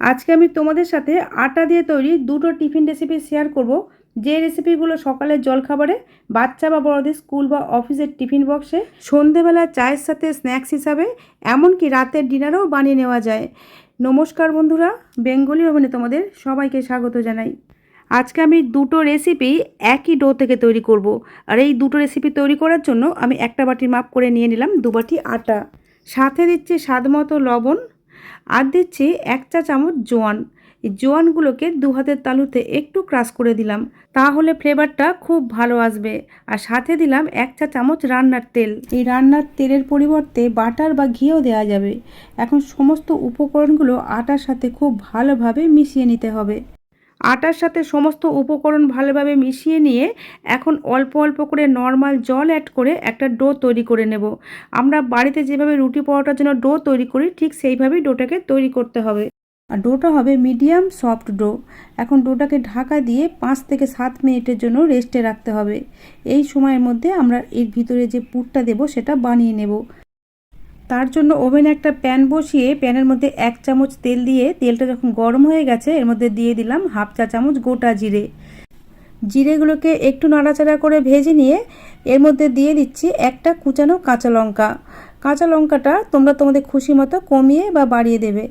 আজকে আমি তোমাদের সাথে আটা দিয়ে তৈরি দুটো টিফিন রেসিপি শেয়ার করব। যে রেসিপিগুলো সকালের জলখাবারে বাচ্চা বা বড়দের স্কুল বা অফিসের টিফিন বক্সে সন্ধেবেলা চায়ের সাথে স্ন্যাক্স হিসাবে, এমনকি রাতের ডিনারও বানিয়ে নেওয়া যায়। নমস্কার বন্ধুরা, বেঙ্গলি ওভেনে তোমাদের সবাইকে স্বাগত জানাই। আজকে আমি দুটো রেসিপি একই ডো থেকে তৈরি করব। আর এই দুটো রেসিপি তৈরি করার জন্য আমি একটা বাটির মাপ করে নিয়ে নিলাম, দু বাটি আটা। সাথে দিচ্ছি স্বাদ মতো লবণ আর দিচ্ছি এক চা চামচ জোয়ান। এই জোয়ানগুলোকে দু হাতের তালুতে একটু ক্রাশ করে দিলাম। তাহলে ফ্লেভারটা খুব ভালো আসবে। আর সাথে দিলাম এক চা চামচ রান্নার তেল। এই রান্নার তেলের পরিবর্তে বাটার বা ঘিও দেওয়া যাবে। এখন সমস্ত উপকরণগুলো আটার সাথে খুব ভালোভাবে মিশিয়ে নিতে হবে। আটার সাথে সমস্ত উপকরণ ভালোভাবে মিশিয়ে নিয়ে এখন অল্প অল্প করে নর্মাল জল অ্যাড করে একটা ডো তৈরি করে নেব। আমরা বাড়িতে যেভাবে রুটি পরোটার জন্য ডো তৈরি করি, ঠিক সেইভাবেই ডোটাকে তৈরি করতে হবে। আর ডোটা হবে মিডিয়াম সফট ডো। এখন ডোটাকে ঢাকা দিয়ে পাঁচ থেকে সাত মিনিটের জন্য রেস্টে রাখতে হবে। এই সময়ের মধ্যে আমরা এর ভিতরে যে পুরটা দেব সেটা বানিয়ে নেব। তার জন্য ওভেনে একটা প্যান বসিয়ে প্যানের মধ্যে এক চামচ তেল দিয়ে তেলটা যখন গরম হয়ে গেছে, এর মধ্যে দিয়ে দিলাম হাফ চা চামচ গোটা জিরে। জিরেগুলোকে একটু নাড়াচাড়া করে ভেজে নিয়ে এর মধ্যে দিয়ে দিচ্ছি একটা কুচানো কাঁচা লঙ্কা। কাঁচা লঙ্কাটা তোমরা তোমাদের খুশি মতো কমিয়ে বা বাড়িয়ে দেবে।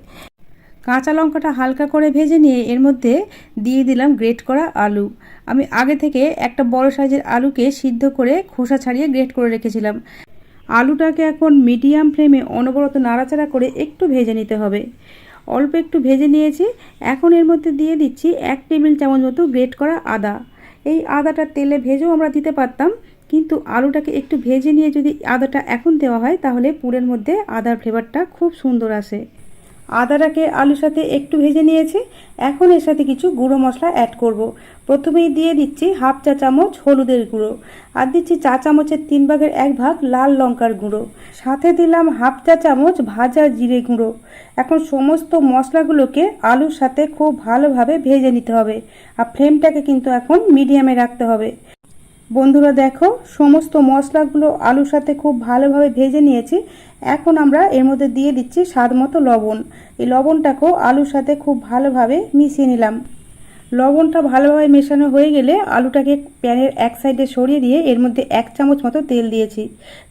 কাঁচা লঙ্কাটা হালকা করে ভেজে নিয়ে এর মধ্যে দিয়ে দিলাম গ্রেট করা আলু। আমি আগে থেকে একটা বড় সাইজের আলুকে সিদ্ধ করে খোসা ছাড়িয়ে গ্রেট করে রেখেছিলাম। আলুটাকে এখন মিডিয়াম ফ্লেমে অনবরত নাড়াচাড়া করে একটু ভেজে নিতে হবে। অল্প একটু ভেজে নিয়েছি। এখন এর মধ্যে দিয়ে দিচ্ছি এক টেবিল চামচ মতো গ্রেট করা আদা। এই আদাটা তেলে ভেজেও আমরা দিতে পারতাম, কিন্তু আলুটাকে একটু ভেজে নিয়ে যদি আদাটা এখন দেওয়া হয়, তাহলে পুরের মধ্যে আদার ফ্লেভারটা খুব সুন্দর আসে। আদাটাকে আলুর সাথে একটু ভেজে নিয়েছি। এখন এর সাথে কিছু গুঁড়ো মশলা অ্যাড করব। প্রথমেই দিয়ে দিচ্ছি হাফ চা চামচ হলুদের গুঁড়ো আর দিচ্ছি চা চামচের তিন ভাগের এক ভাগ লাল লঙ্কার গুঁড়ো। সাথে দিলাম হাফ চা চামচ ভাজা জিরে গুঁড়ো। এখন সমস্ত মশলাগুলোকে আলুর সাথে খুব ভালোভাবে ভেজে নিতে হবে। আর ফ্লেমটাকে কিন্তু এখন মিডিয়ামে রাখতে হবে। বন্ধুরা দেখো, সমস্ত মশলাগুলো আলুর সাথে খুব ভালোভাবে ভেজে নিয়েছি। এখন আমরা এর মধ্যে দিয়ে দিচ্ছি স্বাদ মতো লবণ। এই লবণটাকেও আলুর সাথে খুব ভালোভাবে মিশিয়ে নিলাম। লবণটা ভালোভাবে মেশানো হয়ে গেলে আলুটাকে প্যানের এক সাইডে সরিয়ে দিয়ে এর মধ্যে এক চামচ মতো তেল দিয়েছি।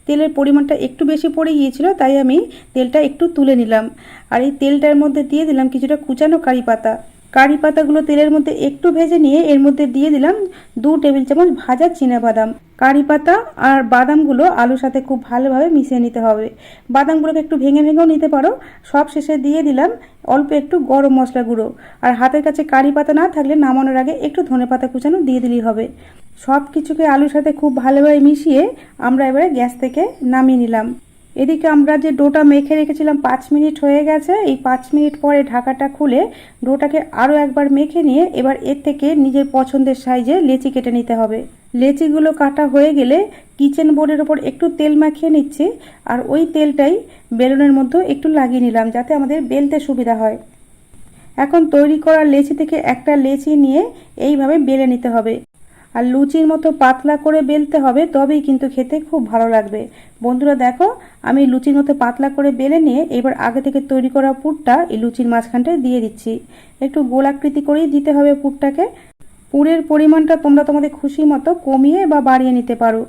তেলের পরিমাণটা একটু বেশি পড়ে গিয়েছিল, তাই আমি তেলটা একটু তুলে নিলাম। আর এই তেলটার মধ্যে দিয়ে দিলাম কিছুটা কুচানো কারি পাতা। কারি পাতাগুলো তেলের মধ্যে একটু ভেজে নিয়ে এর মধ্যে দিয়ে দিলাম দু টেবিল চামচ ভাজা বাদাম। কারি পাতা আর বাদামগুলো আলুর সাথে খুব ভালোভাবে মিশিয়ে নিতে হবে। বাদামগুলোকে একটু ভেঙে ভেঙেও নিতে পারো। সব শেষে দিয়ে দিলাম অল্প একটু গরম মশলা গুঁড়ো। আর হাতের কাছে কারি পাতা না থাকলে নামানোর আগে একটু ধনে পাতা কুচানো দিয়ে দিলেই হবে। সব কিছুকে আলুর সাথে খুব ভালোভাবে মিশিয়ে আমরা এবারে গ্যাস থেকে নামিয়ে নিলাম। এদিকে আমরা যে ডোটা মেখে রেখেছিলাম, পাঁচ মিনিট হয়ে গেছে। এই পাঁচ মিনিট পরে ঢাকাটা খুলে ডোটাকে আরও একবার মেখে নিয়ে এবার এর থেকে নিজের পছন্দের সাইজে লেচি কেটে নিতে হবে। লেচিগুলো কাটা হয়ে গেলে কিচেন বোর্ডের ওপর একটু তেল মাখিয়ে নিচ্ছি আর ওই তেলটাই বেলুনের মধ্যে একটু লাগিয়ে নিলাম যাতে আমাদের বেলতে সুবিধা হয়। এখন তৈরি করা লেচি থেকে একটা লেচি নিয়ে এইভাবে বেলে নিতে হবে। আর লুচির মতো পাতলা করে বেলতে হবে, তবেই কিন্তু খেতে খুব ভালো লাগবে। বন্ধুরা দেখো, আমি লুচির মতো পাতলা করে বেলে নিয়ে এবার আগে থেকে তৈরি করা পুরটা এই লুচির মাঝখানটায় দিয়ে দিচ্ছি। একটু গোলাকৃতি করেই দিতে হবে পুরটাকে। পুরের পরিমাণটা তোমরা তোমাদের খুশি মতো কমিয়ে বা বাড়িয়ে নিতে পারো।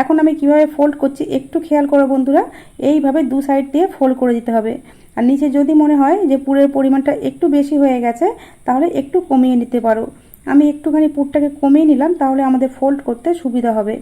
এখন আমি কীভাবে ফোল্ড করছি একটু খেয়াল করো বন্ধুরা, এইভাবে দু সাইড দিয়ে ফোল্ড করে দিতে হবে। আর নিচে যদি মনে হয় যে পুরের পরিমাণটা একটু বেশি হয়ে গেছে, তাহলে একটু কমিয়ে নিতে পারো। আমি একটুখানি পুরটাকে কমিয়ে নিলাম, তাহলে আমাদের ফোল্ড করতে সুবিধা হবে।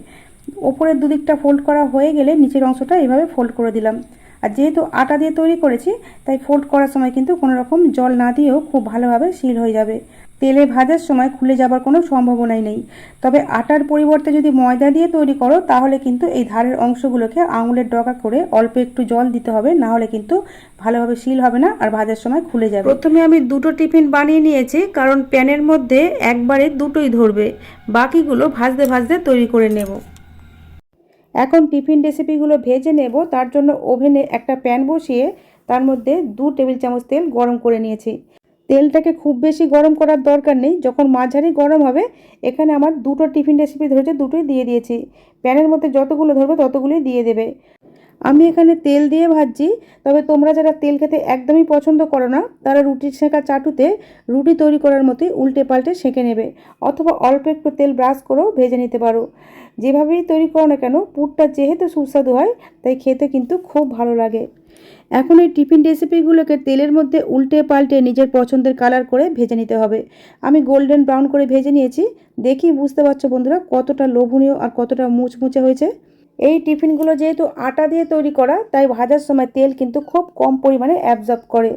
ওপরের দুদিকটা ফোল্ড করা হয়ে গেলে নিচের অংশটা এভাবে ফোল্ড করে দিলাম। আর যেহেতু আটা দিয়ে তৈরি করেছি, তাই ফোল্ড করার সময় কিন্তু কোনো রকম জল না দিয়েও খুব ভালোভাবে সিল হয়ে যাবে। তেলে ভাজার সময় খুলে যাবার কোনো সম্ভাবনাই নেই। তবে আটার পরিবর্তে যদি ময়দা দিয়ে তৈরি করো তাহলে কিন্তু এই ধারের অংশগুলোকে আঙুলের ডগা করে অল্প একটু জল দিতে হবে না হলে কিন্তু ভালোভাবে সিল হবে না আর ভাজার সময় খুলে যাবে। প্রথমে আমি দুটো টিফিন বানিয়ে নিয়েছি কারণ প্যানের মধ্যে একবারে দুটোই ধরবে। বাকিগুলো ভাজতে ভাজতে তৈরি করে নেব। এখন টিফিন রেসিপিগুলো ভেজে নেব। তার জন্য ওভেনে একটা প্যান বসিয়ে তার মধ্যে দু টেবিল চামচ তেল গরম করে নিয়েছি। তেলটাকে খুব বেশি গরম করার দরকার নেই। যখন মাঝারি গরম হবে, এখানে আমার দুটো টিফিন রেসিপি ধরেছে, দুটোই দিয়ে দিয়েছি। প্যানের মধ্যে যতগুলো ধরবে, ততগুলোই দিয়ে দেবে। আমি এখানে তেল দিয়ে ভাজছি, তবে তোমরা যারা তেল খেতে একদমই পছন্দ করো না, তারা রুটির সেঁকা চাটুতে রুটি তৈরি করার মতোই উল্টে পাল্টে সেঁকে নেবে, অথবা অল্প একটু তেল ব্রাশ করেও ভেজে নিতে পারো। যেভাবেই তৈরি করো না কেন, পুরটা যেহেতু সুস্বাদু হয়, তাই খেতে কিন্তু খুব ভালো লাগে। এখন এই টিফিন রেসিপিগুলোকে তেলের মধ্যে উল্টে পাল্টে নিজের পছন্দের কালার করে ভেজে নিতে হবে। আমি গোল্ডেন ব্রাউন করে ভেজে নিয়েছি দেখি বুঝতে পারছ বন্ধুরা কতটা লোভনীয় আর কতটা মুচমুচে হয়েছে। এই টিফিনগুলো যেহেতু আটা দিয়ে তৈরি করা, তাই ভাজার সময় তেল কিন্তু খুব কম পরিমাণে অ্যাবজর্ব করে।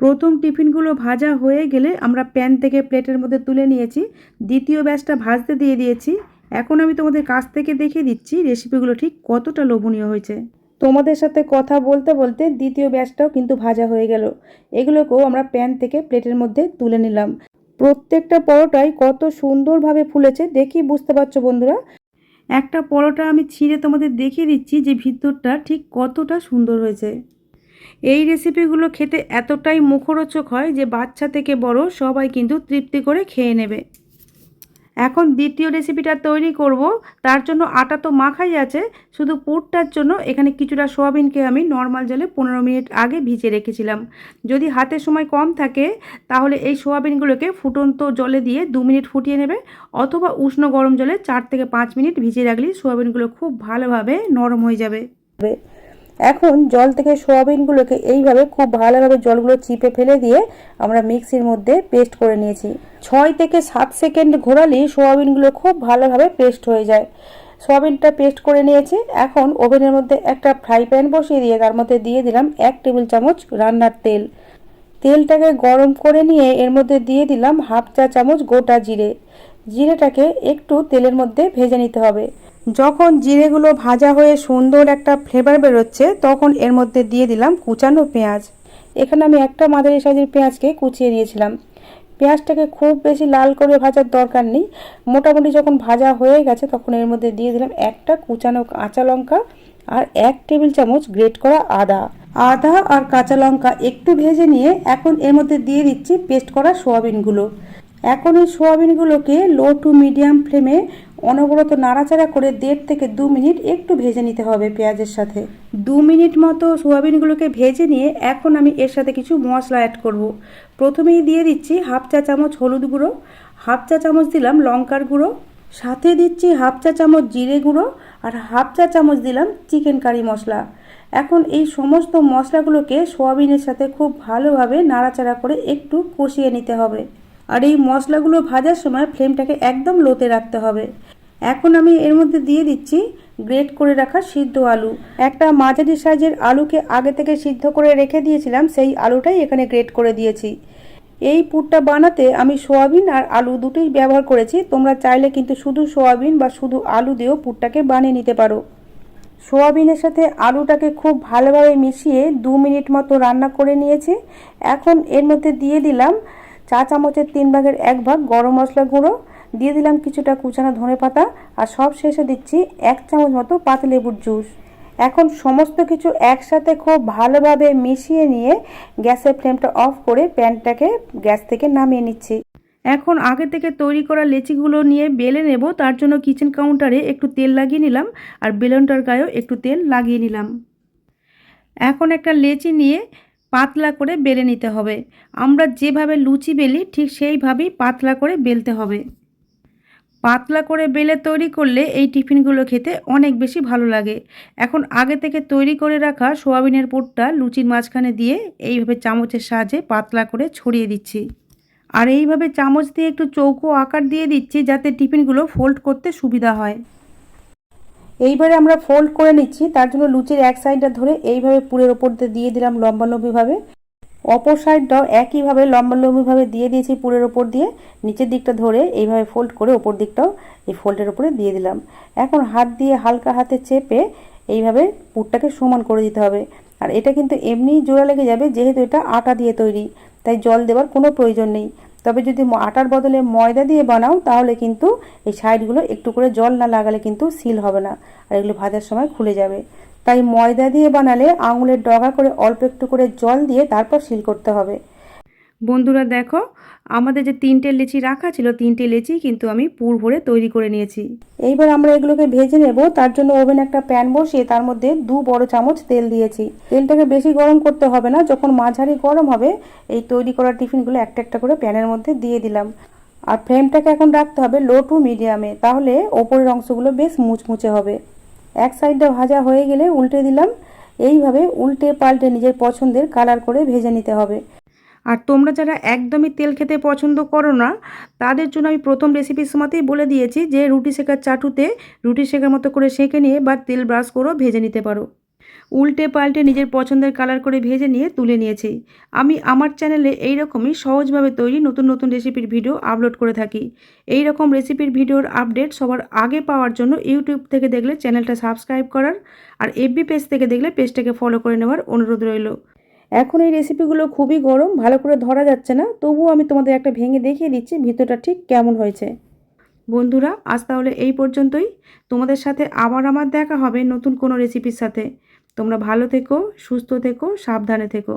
প্রথম টিফিনগুলো ভাজা হয়ে গেলে আমরা প্যান থেকে প্লেটের মধ্যে তুলে নিয়েছি। দ্বিতীয় ব্যাচটা ভাজতে দিয়ে দিয়েছি। এখন আমি তোমাদের কাছ থেকে দেখিয়ে দিচ্ছি রেসিপিগুলো ঠিক কতটা লোভনীয় হয়েছে। তোমাদের সাথে কথা বলতে বলতে দ্বিতীয় ব্যাচটাও কিন্তু ভাজা হয়ে গেল। এগুলোকেও আমরা প্যান থেকে প্লেটের মধ্যে তুলে নিলাম। প্রত্যেকটা পরোটাই কত সুন্দরভাবে ফুলেছে দেখি বুঝতে পারছ বন্ধুরা। একটা পরোটা আমি ছিঁড়ে তোমাদের দেখিয়ে দিচ্ছি যে ভিতরটা ঠিক কতটা সুন্দর হয়েছে। এই রেসিপিগুলো খেতে এতটাই মুখরোচক হয় যে বাচ্চা থেকে বড় সবাই কিন্তু তৃপ্তি করে খেয়ে নেবে। এখন দ্বিতীয় রেসিপিটা তৈরি করব। তার জন্য আটা তো মাখাই আছে। শুধু পুরটার জন্য এখানে কিছুটা সোয়াবিনকে আমি নর্মাল জলে পনেরো মিনিট আগে ভিজে রেখেছিলাম। যদি হাতে সময় কম থাকে, তাহলে এই সোয়াবিনগুলোকে ফুটন্ত জলে দিয়ে দু মিনিট ফুটিয়ে নেবে অথবা উষ্ণ গরম জলে চার থেকে পাঁচ মিনিট ভিজিয়ে রাখলে সোয়াবিনগুলো খুব ভালোভাবে নরম হয়ে যাবে। এখন জল থেকে সোয়াবিনগুলোকে এইভাবে খুব ভালোভাবে জলগুলো চিপে ফেলে দিয়ে আমরা মিক্সির মধ্যে পেস্ট করে নিয়েছি। ছয় থেকে সাত সেকেন্ড ঘোরালেই সোয়াবিনগুলো খুব ভালোভাবে পেস্ট হয়ে যায়। সোয়াবিনটা পেস্ট করে নিয়েছি। এখন ওভেনের মধ্যে একটা ফ্রাই প্যান বসিয়ে দিয়ে তার মধ্যে দিয়ে দিলাম এক টেবিল চামচ রান্নার তেল। তেলটাকে গরম করে নিয়ে এর মধ্যে দিয়ে দিলাম হাফ চা চামচ গোটা জিরে। জিরেটাকে একটু তেলের মধ্যে ভেজে নিতে হবে। যখন জিরেগুলো ভাজা হয়ে সুন্দর একটা ফ্লেভার বেরোচ্ছে, তখন এর মধ্যে দিয়ে দিলাম কুচানো পেঁয়াজ। এখানে আমি একটা মাঝারি সাইজের পেঁয়াজকে কুচিয়ে নিয়েছিলাম। পেঁয়াজটাকে খুব বেশি লাল করে ভাজার দরকার নেই। মোটামুটি যখন ভাজা হয়ে গেছে, তখন এর মধ্যে দিয়ে দিলাম একটা কুচানো কাঁচা লঙ্কা আর এক টেবিল চামচ গ্রেট করা আদা। আদা আর কাঁচা লঙ্কা একটু ভেজে নিয়ে এখন এর মধ্যে দিয়ে দিচ্ছি পেস্ট করা সোয়াবিনগুলো। এখন এই সোয়াবিনগুলোকে লো টু মিডিয়াম ফ্লেমে অনবরত নাড়াচাড়া করে দেড় থেকে দু মিনিট একটু ভেজে নিতে হবে পেঁয়াজের সাথে। দু মিনিট মতো সোয়াবিনগুলোকে ভেজে নিয়ে এখন আমি এর সাথে কিছু মশলা অ্যাড করব। প্রথমেই দিয়ে দিচ্ছি হাফ চা চামচ হলুদ গুঁড়ো, হাফ চা চামচ দিলাম লঙ্কার গুঁড়ো, সাথে দিচ্ছি হাফ চা চামচ জিরে গুঁড়ো আর হাফ চা চামচ দিলাম চিকেন কারি মশলা। এখন এই সমস্ত মশলাগুলোকে সোয়াবিনের সাথে খুব ভালোভাবে নাড়াচাড়া করে একটু কষিয়ে নিতে হবে। আর এই মশলাগুলো ভাজার সময় ফ্লেমটাকে একদম লোতে রাখতে হবে। এখন আমি এর মধ্যে দিয়ে দিচ্ছি গ্রেট করে রাখা সিদ্ধ আলু। একটা মাঝারি সাইজের আলুকে আগে থেকে সিদ্ধ করে রেখে দিয়েছিলাম, সেই আলুটাই এখানে গ্রেট করে দিয়েছি। এই পুরটা বানাতে আমি সোয়াবিন আর আলু দুটোই ব্যবহার করেছি। তোমরা চাইলে কিন্তু শুধু সোয়াবিন বা শুধু আলু দিয়েও পুরটাকে বানিয়ে নিতে পারো। সোয়াবিনের সাথে আলুটাকে খুব ভালোভাবে মিশিয়ে দু মিনিট মতো রান্না করে নিয়েছি। এখন এর মধ্যে দিয়ে দিলাম চা চামচের তিন ভাগের এক ভাগ গরম মশলা গুঁড়ো, দিয়ে দিলাম কিছুটা কুচানো ধনে পাতা, আর সব শেষে দিচ্ছি এক চামচ মতো পাতিলেবুর জুস। এখন সমস্ত কিছু একসাথে খুব ভালোভাবে মিশিয়ে নিয়ে গ্যাসের ফ্লেমটা অফ করে প্যানটাকে গ্যাস থেকে নামিয়ে নিচ্ছি। এখন আগে থেকে তৈরি করা লেচিগুলো নিয়ে বেলে নেব, তার জন্য কিচেন কাউন্টারে একটু তেল লাগিয়ে নিলাম, আর বেলনটার গায়েও একটু তেল লাগিয়ে নিলাম। এখন একটা লেচি নিয়ে পাতলা করে বেলে নিতে হবে। আমরা যেভাবে লুচি বেলি, ঠিক সেইভাবেই পাতলা করে বেলতে হবে। পাতলা করে বেলে তৈরি করলে এই টিফিনগুলো খেতে অনেক বেশি ভালো লাগে। এখন আগে থেকে তৈরি করে রাখা সোয়াবিনের পুরটা লুচির মাঝখানে দিয়ে এইভাবে চামচের সাহায্যে পাতলা করে ছড়িয়ে দিচ্ছি। আর এইভাবে চামচ দিয়ে একটু চৌকো আকার দিয়ে দিচ্ছি যাতে টিফিনগুলো ফোল্ড করতে সুবিধা হয়। এইবারে আমরা ফোল্ড করে নিচ্ছি, তার জন্য লুচির এক সাইডটা ধরে এইভাবে পুরের ওপর দিয়ে দিলাম লম্বালম্বিভাবে অপর সাইডটাও একইভাবে লম্বালম্বিভাবে দিয়ে দিয়েছি পুরের ওপর দিয়ে, নিচের দিকটা ধরে এইভাবে ফোল্ড করে ওপর দিকটাও এই ফোল্ডের ওপরে দিয়ে দিলাম। এখন হাত দিয়ে হালকা হাতে চেপে এইভাবে পুরটাকে সমান করে দিতে হবে। আর এটা কিন্তু এমনিই জোড়া লেগে যাবে, যেহেতু এটা আটা দিয়ে তৈরি, তাই জল দেওয়ার কোনো প্রয়োজন নেই। তবে যদি আটার বদলে ময়দা দিয়ে বানাও, তাহলে কিন্তু এই সাইডগুলো একটু করে জল না লাগালে কিন্তু সিল হবে না, আর এগুলো ভাজার সময় খুলে যাবে। তাই ময়দা দিয়ে বানালে আঙুলের ডগা করে অল্প একটু করে জল দিয়ে তারপর সিল করতে হবে। বন্ধুরা দেখো, আমাদের যে তিনটে লেচি রাখা ছিল, তিনটে লেচি কিন্তু আমি পুর ভরে তৈরি করে নিয়েছি। এইবার আমরা এগুলোকে ভেজে নেব, তার জন্য ওভেন একটা প্যান বসিয়ে তার মধ্যে দু বড় চামচ তেল দিয়েছি। তেলটাকে বেশি গরম করতে হবে না, যখন মাঝারি গরম হবে, এই তৈরি করা টিফিনগুলো একটা একটা করে প্যানের মধ্যে দিয়ে দিলাম। আর ফ্লেমটাকে এখন রাখতে হবে লো টু মিডিয়ামে, তাহলে ওপরের অংশগুলো বেশ মুচমুচে হবে। এক সাইডটা ভাজা হয়ে গেলে উল্টে দিলাম। এইভাবে উল্টে পাল্টে নিজের পছন্দের কালার করে ভেজে নিতে হবে। আর তোমরা যারা একদমই তেল খেতে পছন্দ করো না, তাদের জন্য আমি প্রথম রেসিপির সময়তেই বলে দিয়েছি যে রুটি শেখার চাটুতে রুটি শেখার মতো করে সেঁকে নিয়ে বা তেল ব্রাশ করেও ভেজে নিতে পারো। উল্টে পাল্টে নিজের পছন্দের কালার করে ভেজে নিয়ে তুলে নিয়েছি। আমি আমার চ্যানেলে এই রকমই সহজভাবে তৈরি নতুন নতুন রেসিপির ভিডিও আপলোড করে থাকি। এই রকম রেসিপির ভিডিওর আপডেট সবার আগে পাওয়ার জন্য ইউটিউব থেকে দেখলে চ্যানেলটা সাবস্ক্রাইব করার আর এফবি পেজ থেকে দেখলে পেজটাকে ফলো করে নেওয়ার অনুরোধ রইল। এখন এই রেসিপিগুলো খুবই গরম, ভালো করে ধরা যাচ্ছে না, তবুও আমি তোমাদের একটা ভেঙে দেখিয়ে দিচ্ছি ভিতরটা ঠিক কেমন হয়েছে। বন্ধুরা, আজ তাহলে এই পর্যন্তই। তোমাদের সাথে আবার আমার দেখা হবে নতুন কোনো রেসিপির সাথে। তোমরা ভালো থেকো, সুস্থ থেকো, সাবধানে থেকো।